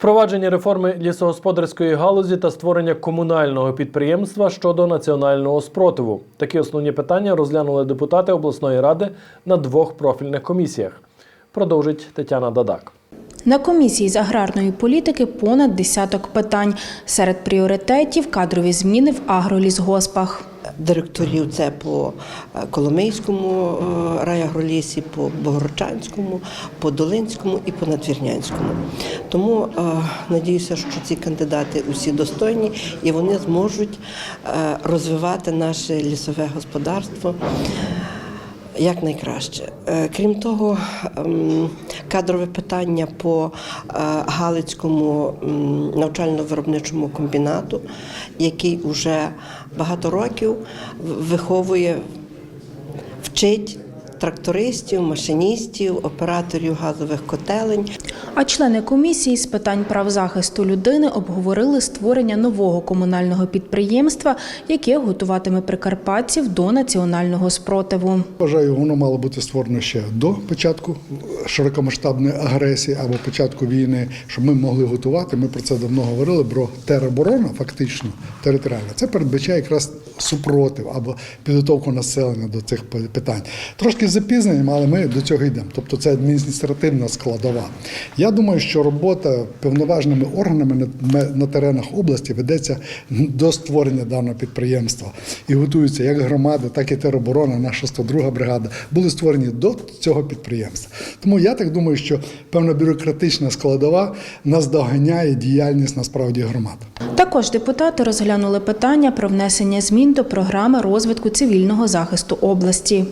Впровадження реформи лісогосподарської галузі та створення комунального підприємства щодо національного спротиву. Такі основні питання розглянули депутати обласної ради на двох профільних комісіях. Продовжить Тетяна Дадак. На комісії з аграрної політики понад десяток питань. Серед пріоритетів кадрові зміни в агролісгоспах. Директорів це по е, Коломийському е, райагролісі, по Богородчанському, по Долинському і по Надвірнянському. Тому е, надіюся, що ці кандидати усі достойні і вони зможуть розвивати наше лісове господарство. Як найкраще. Е, Крім того, ем, кадрове питання по е, Галицькому навчально-виробничому комбінату, який уже багато років виховує, вчить трактористів, машиністів, операторів газових котелень. А члени комісії з питань прав захисту людини обговорили створення нового комунального підприємства, яке готуватиме прикарпатців до національного спротиву. Вважаю, воно мало бути створено ще до початку широкомасштабної агресії або початку війни, щоб ми могли готувати. Ми про це давно говорили. Про тероборона, фактично територіальна, це передбачає якраз супротив або підготовку населення до цих питань. Трошки з запізненням, але ми до цього йдемо. Тобто це адміністративна складова. Я думаю, що робота повноважними органами на, на теренах області ведеться до створення даного підприємства і готуються як громади, так і тероборона, наша 102 бригада були створені до цього підприємства. Тому я так думаю, що певна бюрократична складова наздоганяє діяльність насправді громад. Також депутати розглянули питання про внесення змін до програми розвитку цивільного захисту області.